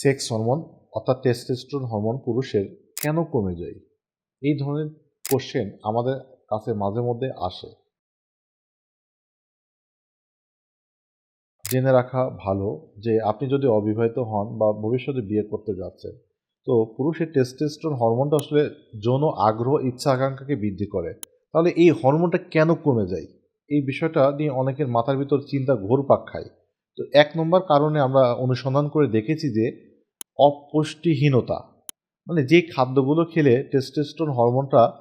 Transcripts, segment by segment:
Sex hormone অর্থাৎ testosterone hormone পুরুষের কেন কমে যায়? এই ধরনের কোশ্চেন আমাদের কাছে মাঝে মধ্যে আসে। জেনে রাখা ভালো যে আপনি যদি অবিবাহিত হন বা ভবিষ্যতে বিয়ে করতে যাচ্ছেন, তো পুরুষের টেস্টোস্টেরন হরমোনটা আসলে যৌন আগ্রহ, ইচ্ছা আকাঙ্ক্ষাকে বৃদ্ধি করে। তাহলে এই হরমোনটা কেন কমে যায়? এই বিষয়টা নিয়ে অনেকের মাথার ভিতর চিন্তা ঘোরপাক খায়। তো এক নম্বর কারণে আমরা অনুসন্ধান করে দেখেছি যে অপুষ্টিহীনতা। মানে যে খাদ্যগুলো খেলে টেস্টোস্টেরন হরমোনটা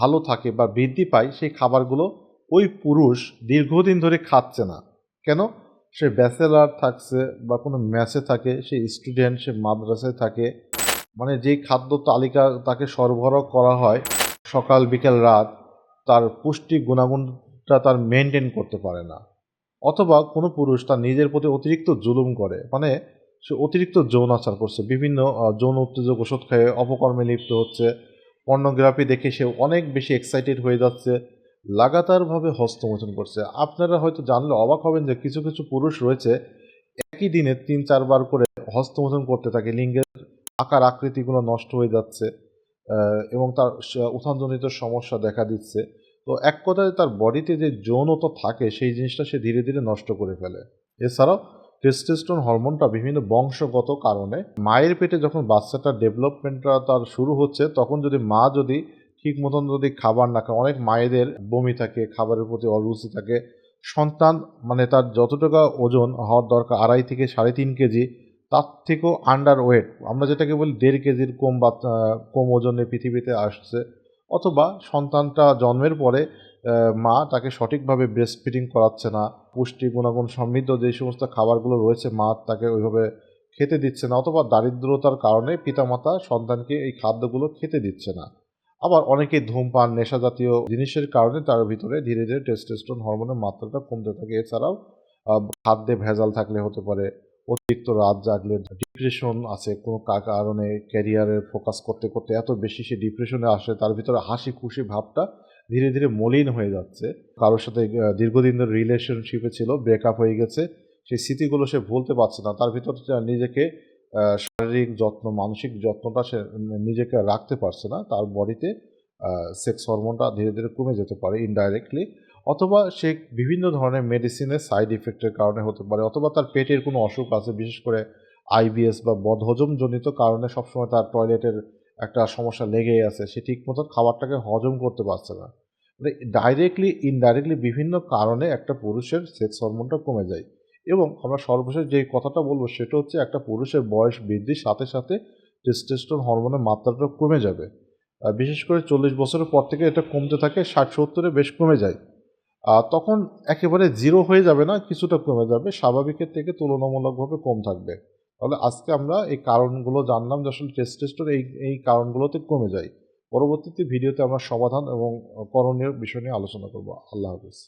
ভালো থাকে বা বৃদ্ধি পায়, সেই খাবারগুলো ওই পুরুষ দীর্ঘদিন ধরে খাচ্ছে না। কেন? সে ব্যাচেলার থাকছে বা কোনো ম্যাচে থাকে, সে স্টুডেন্ট, সে মাদ্রাসায় থাকে। মানে যেই খাদ্য তালিকা তাকে সরবরাহ করা হয় সকাল, বিকেল, রাত, তার পুষ্টি গুণাগুণটা তার মেনটেন করতে পারে না। অথবা কোনো পুরুষ তার নিজের প্রতি অতিরিক্ত জুলুম করে। মানে সে অতিরিক্ত যৌন আচার করছে, বিভিন্ন যৌন উত্তেজক, ওষুধ খেয়ে অপকর্মে লিপ্ত হচ্ছে, পর্নোগ্রাফি দেখে সে অনেক বেশি এক্সাইটেড হয়ে যাচ্ছে, লাগাতারভাবে হস্তমোচন করছে। আপনারা হয়তো জানলে অবাক হবেন যে কিছু কিছু পুরুষ রয়েছে, একই দিনে তিন, চারবার করে হস্তমোচন করতে থাকে, লিঙ্গের আকার, আকৃতিগুলো নষ্ট হয়ে যাচ্ছে এবং তার উত্থানজনিত সমস্যা দেখা দিচ্ছে। তো এক কথায় তার বডিতে যে যৌনতা থাকে, সেই জিনিসটা সে ধীরে ধীরে নষ্ট করে ফেলে। এছাড়াও টেস্টোস্টেরন হরমোনটা বিভিন্ন বংশগত কারণে মায়ের পেটে যখন বাচ্চাটার ডেভেলপমেন্টটা তার শুরু হচ্ছে, তখন যদি মা যদি ঠিক মতন যদি খাবার না খায়, অনেক মায়েদের বমি থাকে, খাবারের প্রতি অরুচি থাকে, সন্তান মানে তার যতটুকু ওজন হওয়ার দরকার, আড়াই থেকে সাড়ে তিন কেজি, তার থেকেও আন্ডার ওয়েট আমরা যেটাকে বলি দেড় কেজির কম বা কম ওজনে পৃথিবীতে আসছে, অথবা সন্তানটা জন্মের পরে মা তাকে সঠিকভাবে ব্রেস্ট ফিডিং করাচ্ছে না, পুষ্টি, গুণাগুণ সমৃদ্ধ যে সমস্ত খাবারগুলো রয়েছে, মা তাকে ওইভাবে খেতে দিচ্ছে না অথবা দারিদ্রতার কারণে পিতামাতা সন্তানকে এই খাদ্যগুলো খেতে দিচ্ছে না। আবার অনেকে ধূমপান, নেশা জাতীয় জিনিসের কারণে তার ভিতরে ধীরে ধীরে টেস্টোস্টেরন হরমোনের মাত্রাটা কমতে থাকে। এছাড়াও খাদ্যে ভেজাল থাকলে হতে পারে, অতিরিক্ত রাত জাগলে ডিপ্রেশন আছে, কোনো কারণে ক্যারিয়ারে ফোকাস করতে করতে এত বেশি সে ডিপ্রেশনে আসে, তার ভিতরে হাসি খুশি ভাবটা ধীরে ধীরে মলিন হয়ে যাচ্ছে। কারোর সাথে দীর্ঘদিন ধরে রিলেশনশিপে ছিল ব্রেকআপ হয়ে গেছে। সেই স্মৃতিগুলো সে ভুলতে পারছে না। তার ভিতর নিজেকে শারীরিক যত্ন, মানসিক যত্নটা সে নিজেকে রাখতে পারছে না, তার বডিতে সেক্স হরমোনটা ধীরে ধীরে কমে যেতে পারে ইনডাইরেক্টলি অথবা সে বিভিন্ন ধরনের মেডিসিনের সাইড ইফেক্টের কারণে হতে পারে, অথবা তার পেটের কোনো অসুখ আছে, বিশেষ করে আইবিএস বা বদহজমজনিত কারণে সবসময় তার টয়লেটের একটা সমস্যা লেগেই আছে, সে ঠিক মতো খাবারটাকে হজম করতে পারছে না। মানে ডাইরেক্টলি ইনডাইরেক্টলি বিভিন্ন কারণে একটা পুরুষের সেক্স হরমোনটা কমে যায়। এবং আমরা সর্বশেষ যে কথাটা বলব, সেটা হচ্ছে একটা পুরুষের বয়স বৃদ্ধির সাথে সাথে টেস্টোস্টেরন হরমোনের মাত্রাটা কমে যাবে। বিশেষ করে চল্লিশ বছরের পর থেকে এটা কমতে থাকে, ষাট সত্তরে বেশ কমে যায়। আর তখন একেবারে জিরো হয়ে যাবে না, কিছুটা কমে যাবে, স্বাভাবিকের থেকে তুলনামূলকভাবে কম থাকবে। তাহলে আজকে আমরা এই কারণগুলো জানলাম যে আসলে টেস্ট টেস্টের এই এই কারণগুলোতে কমে যায়। পরবর্তীতে ভিডিওতে আমরা সমাধান এবং করণীয় বিষয় নিয়ে আলোচনা করব। আল্লাহ হাফিজ।